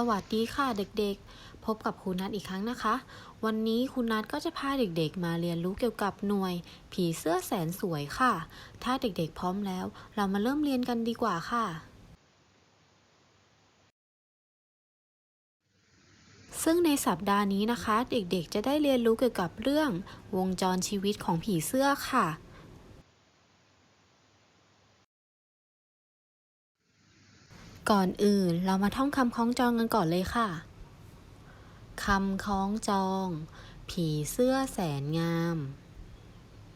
สวัสดีค่ะเด็กๆ พบกับครูนัทอีกครั้งนะคะ วันนี้ครูนัทก็จะพาเด็กๆ มาเรียนรู้เกี่ยวกับหน่วย ผีเสื้อแสนสวยค่ะ ถ้าเด็กๆพร้อมแล้ว เรามาเริ่มเรียนกันดีกว่าค่ะ ซึ่งในสัปดาห์นี้นะคะ เด็กๆ จะได้เรียนรู้เกี่ยวกับเรื่องวงจรชีวิตของผีเสื้อค่ะ ก่อนอื่นเรามาท่องคำคล้องจองกันก่อนเลยค่ะ คำคล้องจอง ผีเสื้อแสนงาม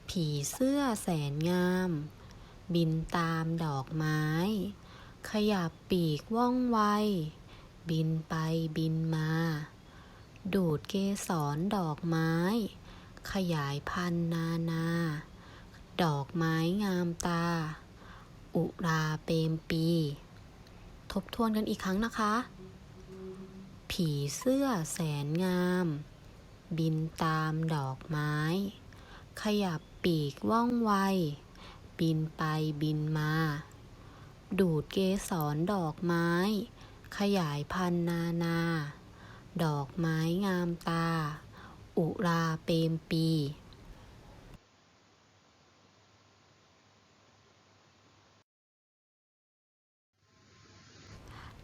ผีเสื้อแสนงาม บินตามดอกไม้ ขยับปีกว่องไว บินไปบินมา ดูดเกสรดอกไม้ ขยายพันนานา ดอกไม้งามตา อุราเปรมปี ทบทวนกันอีกครั้งนะคะ ผีเสื้อแสนงาม บินตามดอกไม้ ขยับปีกว่องไว บินไปบินมา ดูดเกสรดอกไม้ ขยายพันนานา ดอกไม้งามตา อุราเปรมปี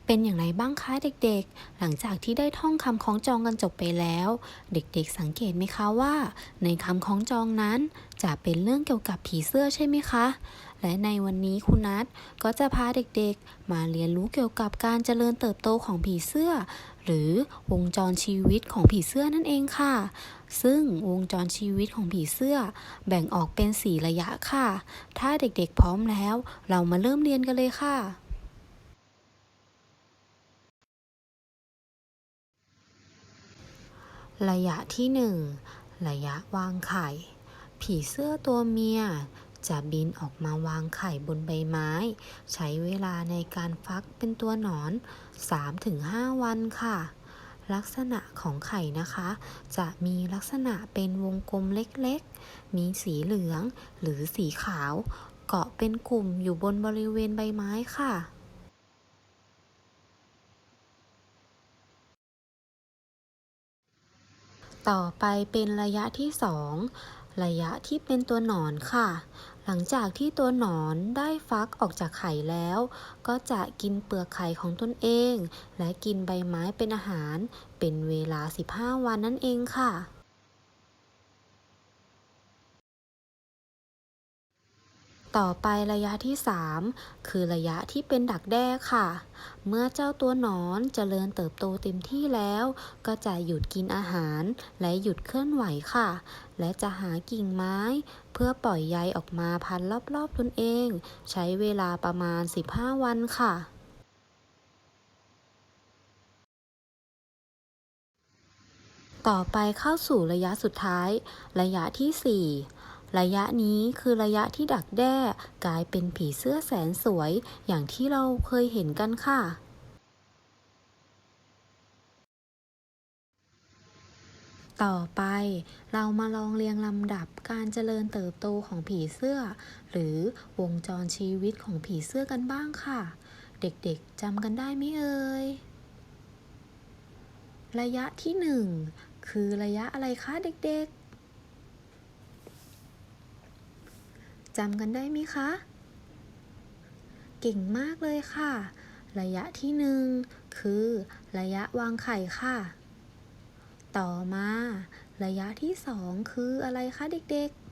เป็นอย่างไรบ้างคะเด็กๆ หลังจากที่ได้ท่องคำคล้องจองกันจบไปแล้ว เด็กๆ สังเกตไหมคะว่า ในคำคล้องจองนั้น จะเป็นเรื่องเกี่ยวกับผีเสื้อใช่ไหมคะ และในวันนี้คุณนัทก็จะพาเด็กๆ มาเรียนรู้เกี่ยวกับการเจริญเติบโตของผีเสื้อ หรือวงจรชีวิตของผีเสื้อนั่นเองค่ะ ซึ่งวงจรชีวิตของผีเสื้อ แบ่งออกเป็นสี่ระยะค่ะ ถ้าเด็กๆ พร้อมแล้ว เรามาเริ่มเรียนกันเลยค่ะ ระยะที่หนึ่งระยะวางไข่ ผีเสื้อตัวเมีย จะบินออกมาวางไข่บนใบไม้ ใช้เวลาในการฟักเป็นตัวหนอน 3-5 วันค่ะ ลักษณะของไข่นะคะ จะมีลักษณะเป็นวงกลมเล็กๆ มีสีเหลืองหรือสีขาว เกาะเป็นกลุ่มอยู่บนบริเวณใบไม้ค่ะ ต่อไปเป็นระยะที่ 2 ระยะที่เป็นตัวหนอนค่ะ หลังจากที่ตัวหนอนได้ฟักออกจากไข่แล้ว ก็จะกินเปลือกไข่ของตนเอง และกินใบไม้เป็นอาหาร เป็นเวลา 15 วันนั่นเองค่ะ ต่อไประยะที่ 3 คือระยะที่เป็นดักแด้ค่ะ เมื่อเจ้าตัวหนอนเจริญเติบโตเต็มที่แล้ว ก็จะหยุดกินอาหารและหยุดเคลื่อนไหวค่ะ และจะหากิ่งไม้ เพื่อปล่อยใยออกมาพันรอบๆตนเอง ใช้เวลาประมาณ 15 วันค่ะต่อไปเข้าสู่ระยะสุดท้าย ระยะที่ 4 ระยะนี้คือระยะที่ดักแด้ กลายเป็นผีเสื้อแสนสวย อย่างที่เราเคยเห็นกันค่ะต่อไปเรามาลองเรียงลำดับการเจริญเติบโตของผีเสื้อ หรือวงจรชีวิตของผีเสื้อกันบ้างค่ะ เด็กๆจำกันได้ไหมเอ่ย ระยะที่หนึ่งคือระยะอะไรคะเด็กๆ จำกันได้ไหมคะ เก่งมากเลยค่ะ ระยะที่หนึ่งคือระยะวางไข่ค่ะ ต่อมา ระยะที่สองคืออะไรคะเด็กๆ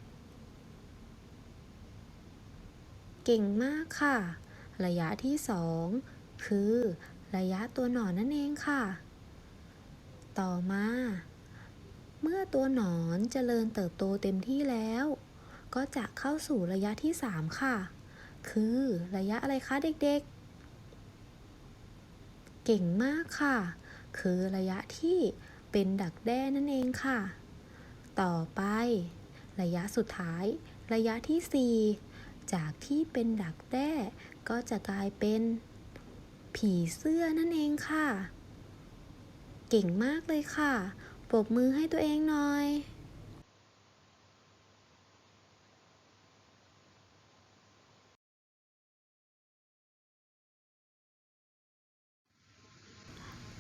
เก่งมากค่ะ ระยะที่สองคือระยะตัวหนอนนั่นเองค่ะ ต่อมา เมื่อตัวหนอนเจริญเติบโตเต็มที่แล้ว ก็จะเข้าสู่ระยะที่ 3 ค่ะ คือระยะอะไรคะเด็กๆ เก่งมากค่ะ คือระยะที่เป็นดักแด้นั่นเองค่ะ ต่อไป ระยะสุดท้าย ระยะที่ 4 จากที่เป็นดักแด้ ก็จะกลายเป็น ผีเสื้อนั่นเองค่ะ เก่งมากเลยค่ะ ปรบมือให้ตัวเองหน่อย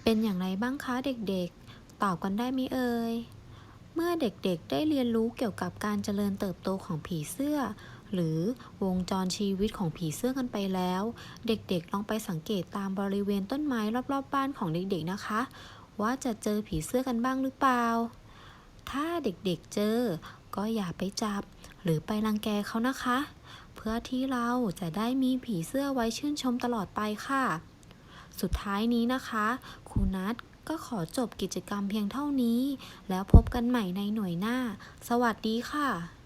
เป็นอย่างไรบ้างคะเด็กๆ ตอบกันได้ไหมเอ่ย เมื่อเด็กๆได้เรียนรู้เกี่ยวกับการเจริญเติบโตของผีเสื้อ หรือวงจรชีวิตของผีเสื้อกันไปแล้ว เด็กๆ ลองไปสังเกตตามบริเวณต้นไม้รอบๆบ้านของเด็กๆนะคะ ว่าจะเจอผีเสื้อกันบ้างหรือเปล่า ถ้าเด็กๆเจอ ก็อย่าไปจับ หรือไปรังแกเขานะคะ เพื่อที่เราจะได้มีผีเสื้อไว้ชื่นชมตลอดไปค่ะ สุดท้ายนี้นะคะครูนัทก็ขอจบกิจกรรมเพียงเท่านี้ แล้วพบกันใหม่ในหน่วยหน้า สวัสดีค่ะ